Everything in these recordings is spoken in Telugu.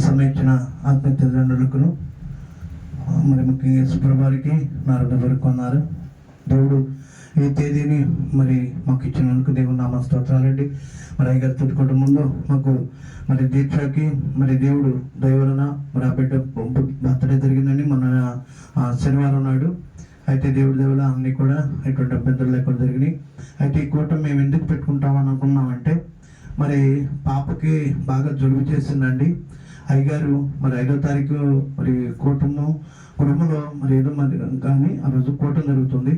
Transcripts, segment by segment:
సమయించిన ఆత్మ తల్లిదండ్రులకు మరి ముఖ్యంగా సుప్రభారికి నారద వరకు అన్నారు దేవుడు ఈ తేదీని మరి మాకు ఇచ్చినందుకు దేవుడు నామ స్తోత్రాలండి. మరి అయ్యగారు తుట్టుకోవట ముందు మాకు మరి దీక్షకి మరి దేవుడు దైవలన మరి ఆ బిడ్డ బర్త్డే జరిగిందండి. మన ఆ, శనివారం నాడు అయితే దేవుడి దేవుల అన్ని కూడా ఎటువంటి అభ్యంతరాలు లేకుండా జరిగినాయి. అయితే ఈ కూటమి మేము ఎందుకు పెట్టుకుంటామని అనుకున్నామంటే మరి పాపకి బాగా జలుబు చేసిందండి. అయ్యగారు మరి ఐదో తారీఖు మరి కూటము కుటుంబంలో మరి ఏదో మరి కానీ ఆ రోజు కూటం జరుగుతుంది.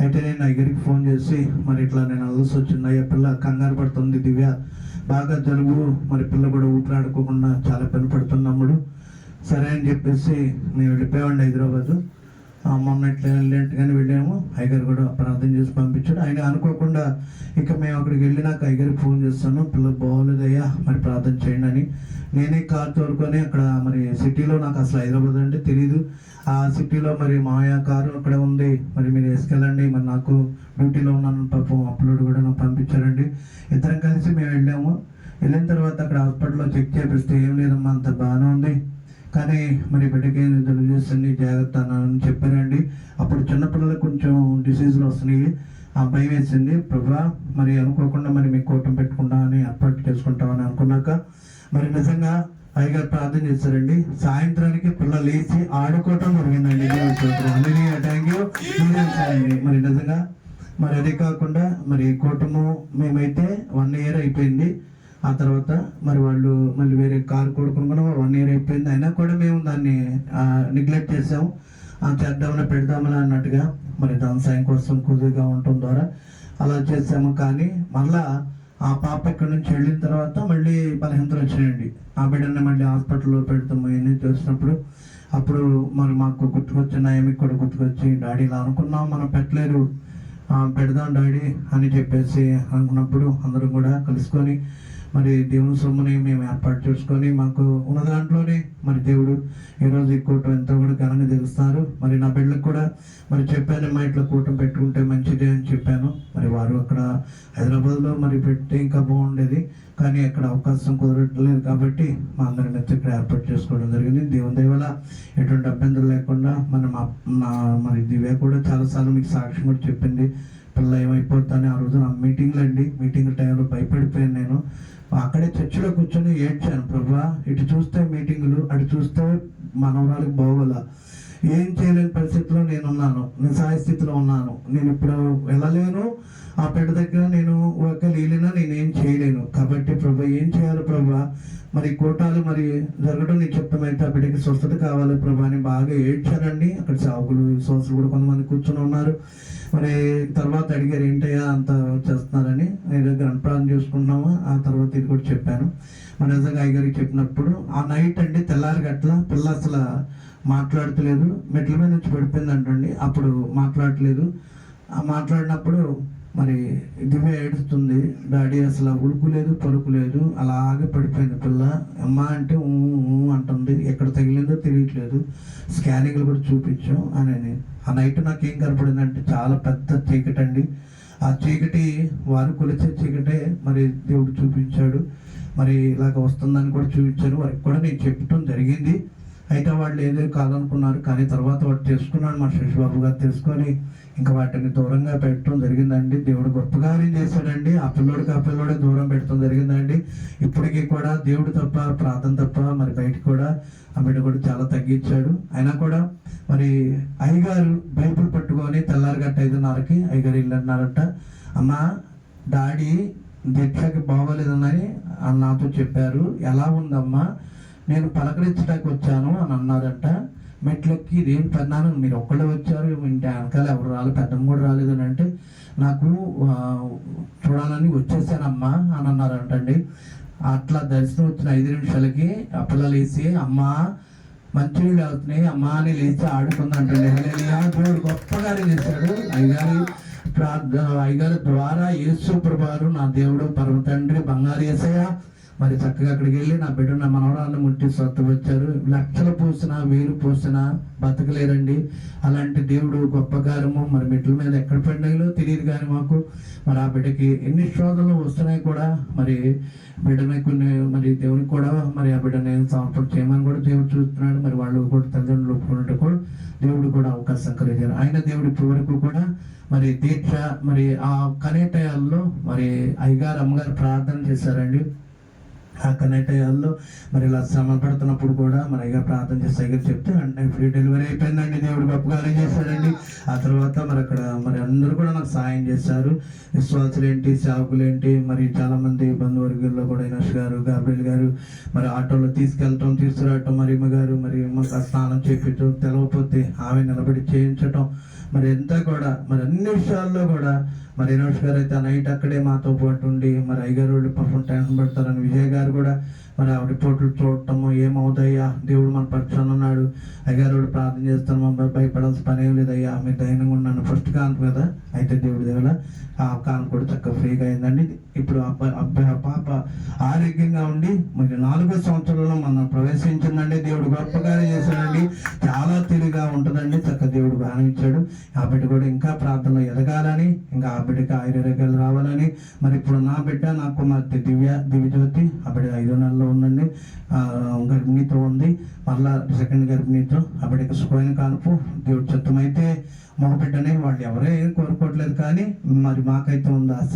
అయితే నేను అయ్యగారికి ఫోన్ చేసి మరి ఇట్లా నేను అలసి వచ్చింది అయ్యా పిల్ల కంగారు పడుతుంది దివ్య. బాగా జలుబు మరి పిల్ల కూడా ఊపిరాడుకోకుండా చాలా పని పడుతున్నప్పుడు సరే అని చెప్పేసి నేను వెళ్ళిపోయామండి హైదరాబాదు. మొన్న ఇట్లా లేట్గానే వెళ్ళాము. అయ్యగారు కూడా ప్రార్థన చేసి పంపించాడు. ఆయన అనుకోకుండా ఇక మేము అక్కడికి వెళ్ళినాక అయ్యగారికి ఫోన్ చేస్తాను. పిల్ల బాగోలేదయ్యా మరి ప్రార్థన చేయండి అని. నేనే కార్ తోడుకొని అక్కడ మరి సిటీలో నాకు అసలు హైదరాబాద్ అంటే తెలియదు ఆ సిటీలో మరి మాయా కారు అక్కడ ఉంది. మరి మీరు వేసుకెళ్ళండి మరి నాకు డ్యూటీలో ఉన్నాను. పాపం అప్లోడ్ కూడా నాకు పంపించారండి ఇద్దరం కలిసి మేము వెళ్ళాము. వెళ్ళిన తర్వాత అక్కడ హాస్పిటల్లో చెక్ చేపిస్తే ఏం లేదమ్మా అంత బాగానే ఉంది. కానీ మరి బిడ్డకి తెలియజేస్తుంది జాగ్రత్త అని చెప్పారండి అప్పుడు చిన్నపిల్లలకు కొంచెం డిసీజులు వస్తున్నాయి. ఆ భయం వేసింది. ప్రభా మరి అనుకోకుండా మరి మీకు కూటం పెట్టుకుంటా అని ఏర్పాటు చేసుకుంటామని అనుకున్నాక మరి నిజంగా అయ్యగారు ప్రార్థన చేశారండి. సాయంత్రానికి పిల్లలు లేచి ఆడుకోవటం జరిగిందండి. థ్యాంక్ యూ మరి నిజంగా మరి అదే కాకుండా మరి కూటము మేమైతే వన్ ఇయర్ అయిపోయింది. ఆ తర్వాత మరి వాళ్ళు మళ్ళీ వేరే కారు కొడుకుని వన్ ఇయర్ అయిపోయింది. అయినా కూడా మేము దాన్ని నెగ్లెక్ట్ చేసాము ఆ, చేద్దామని పెడదామని అన్నట్టుగా మరి దాని సాయం కోసం కుదురుగా ఉండటం ద్వారా అలా చేసాము కానీ మళ్ళా ఆ పాప ఇక్కడ నుంచి వెళ్ళిన తర్వాత మళ్ళీ బలహీనతలు వచ్చినాయండి. ఆ బిడ్డని మళ్ళీ హాస్పిటల్లో పెడతాము ఇవన్నీ చూసినప్పుడు అప్పుడు మరి మాకు గుర్తుకొచ్చిన ఏమి కూడా గుర్తుకొచ్చి డాడీ ఇలా అనుకున్నాం మనం పెట్టలేరు పెడదాం డాడీ అని చెప్పేసి అనుకున్నప్పుడు అందరం కూడా కలుసుకొని మరి దేవుని సొమ్ముని మేము ఏర్పాటు చేసుకొని మాకు ఉన్న దాంట్లోనే మరి దేవుడు ఈరోజు ఈ కూటం ఎంతో కూడా ఘనంగా తెలుస్తారు మరి నా బిడ్డలకు కూడా మరి చెప్పాను మా ఇట్లా కూటం పెట్టుకుంటే మంచిదే అని చెప్పాను. మరి వారు అక్కడ హైదరాబాద్లో మరి పెడితే ఇంకా బాగుండేది. కానీ అక్కడ అవకాశం కుదరట్లేదు కాబట్టి మా అందరి మెత్త ఇక్కడ ఏర్పాటు చేసుకోవడం జరిగింది. దేవుని దేవల ఎటువంటి అభ్యంతరం లేకుండా మన మా మరి దివ్య కూడా చాలాసార్లు మీకు సాక్ష్యం కూడా చెప్పింది. పిల్ల ఏమైపోతానే ఆ రోజు నా మీటింగ్లు అండి మీటింగ్ టైంలో భయపడిపోయాను నేను. అక్కడే చర్చిలో కూర్చొని ఏడ్చాను ప్రభా ఇటు చూస్తే మీటింగులు అటు చూస్తే మనవరాలకు బాగోలా ఏం చేయలేని పరిస్థితిలో నేను ఉన్నాను నిస్సాయ స్థితిలో ఉన్నాను. నేను ఇప్పుడు వెళ్ళలేను. ఆ పెద్ద దగ్గర నేను ఒక లేలినా నేనేం చేయలేను కాబట్టి ప్రభా ఏం చేయాలి ప్రభా మరి కోటాలు మరి జరగడం నీ చెప్తామైతే ఆ బిడ్డకి స్వస్థత కావాలి ప్రభా అని బాగా ఏడ్చానండి అక్కడ సేవకులు విశ్వాసులు కూడా కొంతమంది కూర్చొని ఉన్నారు. మరి తర్వాత అడిగారు ఏంటయ్యా అంత చేస్తున్నారని? నేను దగ్గర చూసుకుంటున్నాము. ఆ తర్వాత ఇది కూడా చెప్పాను. మన నిజంగా అయ్యగారికి చెప్పినప్పుడు ఆ నైట్ అండి తెల్లారి గట్ల పిల్ల అసలు మాట్లాడతలేదు. మెట్ల మీద నుంచి పడిపోయింది అంటండి అప్పుడు మాట్లాడలేదు. ఆ మాట్లాడినప్పుడు మరి దివ్య ఏడుస్తుంది. డాడీ అసలు ఉడుకు లేదు లేదు. అలాగే పడిపోయింది పిల్ల. అమ్మ అంటే ఊ ఊ అంటుంది. ఎక్కడ తగిలిందో తెలియట్లేదు. స్కానింగ్లు కూడా చూపించాం అని ఆ నైట్ నాకు ఏం కనపడిందంటే చాలా పెద్ద చీకటి అండి ఆ చీకటి వారు కొలిచే చీకటే మరి దేవుడు చూపించాడు. మరి ఇలాగ వస్తుందని కూడా చూపించారు. వారికి కూడా నేను చెప్పటం జరిగింది. అయితే వాళ్ళు ఏదో కాదనుకున్నారు కానీ తర్వాత వాడు తెలుసుకున్నాడు మా శశిబాబు గారు తెలుసుకొని ఇంకా వాటిని దూరంగా పెట్టడం జరిగిందండి. దేవుడు గొప్ప కార్యం చేశాడండి. ఆ పిల్లోడికి ఆ పిల్లోడే దూరం పెట్టడం జరిగిందండి. ఇప్పటికీ కూడా దేవుడు తప్ప ప్రార్థన తప్ప మరి బయట కూడా ఆ బిడ్డ కూడా చాలా తగ్గించాడు. అయినా కూడా మరి అయ్యగారు బైబుల్ పట్టుకొని తెల్లారిగట్ట ఐదున్నరకి అయ్యగారు వెళ్ళన్నారట అమ్మ అమ్మా డాడీ దీక్షకి బాగోలేదని అని నాతో చెప్పారు. ఎలా ఉందమ్మా? నేను పలకరించడానికి వచ్చాను అని అన్నారంట. మెట్లెక్కి ఇదేం పెన్నాను? మీరు ఒక్కడే వచ్చారు ఇంటి వెనకాల ఎవరు రాలేదు పెద్దం కూడా రాలేదు అని అంటే నాకు చూడాలని వచ్చేసానమ్మా అని అన్నారంటండి. అట్లా దర్శనం వచ్చిన ఐదు నిమిషాలకి ఆ పిల్లలు వేసి అమ్మా మంచినీళ్ళు అవుతున్నాయి అమ్మా అని లేచి ఆడుకుందంటండి. దేవుడు గొప్పగా చేశాడు. అయ్యగారి ప్రార్థన అయ్యగారి ద్వారా యేసు ప్రభారు నా దేవుడు పరమ తండ్రి బంగారు యేసయ్య మరి చక్కగా అక్కడికి వెళ్ళి నా బిడ్డ నా మనవరాలను ముట్టి సొత్తు వచ్చారు. లక్షలు పోసినా వేలు పోసినా బతకలేరండి. అలాంటి దేవుడు గొప్ప కార్యము మరి మెట్ల మీద ఎక్కడ పడినాయో తెలియదు కానీ మాకు. మరి ఆ బిడ్డకి ఎన్ని శోధనలు వస్తున్నాయి కూడా మరి బిడ్డని కొన్ని మరి దేవునికి కూడా మరి ఆ బిడ్డని సమర్పణ చేయమని కూడా దేవుడు చూస్తున్నాడు. మరి వాళ్ళు కూడా తల్లిదండ్రులు ఒప్పుకున్నట్టు కూడా దేవుడు కూడా అవకాశం కలిగారు. ఆయన దేవుడు ఇప్పటి వరకు కూడా మరి దీక్ష మరి ఆ కనేటయాల్లో మరి అయ్యగారు అమ్మగారు ప్రార్థన చేశారండి. ఆ కనేటయాల్లో మరి ఇలా శ్రమ పడుతున్నప్పుడు కూడా మరి అయ్యగారు ప్రార్థన చేస్తే అయ్యగారు చెప్తే వెంటనే ఫ్రీ డెలివరీ అయిపోయిందండి. దేవుడు గొప్పగానే చేశాడండి. ఆ తర్వాత మరి అక్కడ మరి అందరూ కూడా నాకు సాయం చేశారు. విశ్వాసులేంటి సేవకులేంటి మరి చాలామంది బంధువర్గుల్లో కూడా ఇనష్ గారు గాబ్రియల్ గారు మరి ఆటోలో తీసుకెళ్ళటం తీసుకురావటం మరి ఇమ్మ గారు మరి మాకు స్నానం చేపించడం తెలవకపోతే ఆమె నిలబడి చేయించటం మరి ఎంత కూడా మరి అన్ని విషయాల్లో కూడా మరి ఇనోష్ గారు అయితే ఆ నైట్ అక్కడే మాతో పాటు ఉండి మరి అయ్యగారు వాళ్ళు పాపం టెన్షన్ పడతారని విజయ్ గారు కూడా మరి ఆ రిపోర్ట్లు చూడటము ఏమవుతాయ్యా దేవుడు మన పక్షాన ఉన్నాడు. అయ్యగారు ప్రార్థన చేస్తాను మమ్మల్ని భయపడాల్సిన పని ఏం లేదయ్యా మీరు ధైర్యంగా ఉన్నాను ఫస్ట్ కాను కదా? అయితే దేవుడి దేవుల ఆ కాను కూడా చక్కగా ఫ్రీగా అయిందండి. ఇప్పుడు అబ్బాయి అబ్బాయి పాప ఆరోగ్యంగా ఉండి మరి నాలుగో సంవత్సరంలో మనం ప్రవేశించిందండి. దేవుడు గొప్పగానే చేశాడండి. చాలా తెలివిగా ఉంటుందండి. చక్క దేవుడు భావించాడు ఆ బిడ్డ కూడా ఇంకా ప్రార్థనలో ఎదగాలని ఇంకా ఆ బిడ్డకి ఆయుర్వేగాలు రావాలని. మరి ఇప్పుడు నా బిడ్డ నా కుమార్తె దివ్య దివ్యజ్యోతి ఆ బిడ్డ ఐదో నెలలో ఉందండి. గర్భిణీతో ఉంది. మళ్ళా సెకండ్ గర్భిణీతో అప్పటికి బిడ్డకి సుఖమైన కానుపు దేవుడి చిత్తమైతే మగబిడ్డని వాళ్ళు ఎవరో ఏం కోరుకోవట్లేదు కానీ మరి మాకైతే ఉంది ఆశ.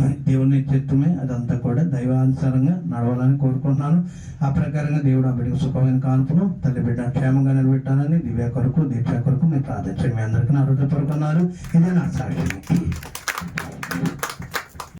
మరి దేవుని చిత్తమే అదంతా కూడా దైవానుసారంగా నడవాలని కోరుకుంటున్నాను. ఆ ప్రకారంగా దేవుడు ఆ బిడ్డకు సుఖమైన కానుపును తల్లి బిడ్డ క్షేమంగా నిలబెట్టాలని దివ్య కొరకు దీక్ష కొరకు మీరు ప్రార్థించండి. మీ అందరికీ నా హృదయపరుకున్నారు ఇదే నా సాక్షి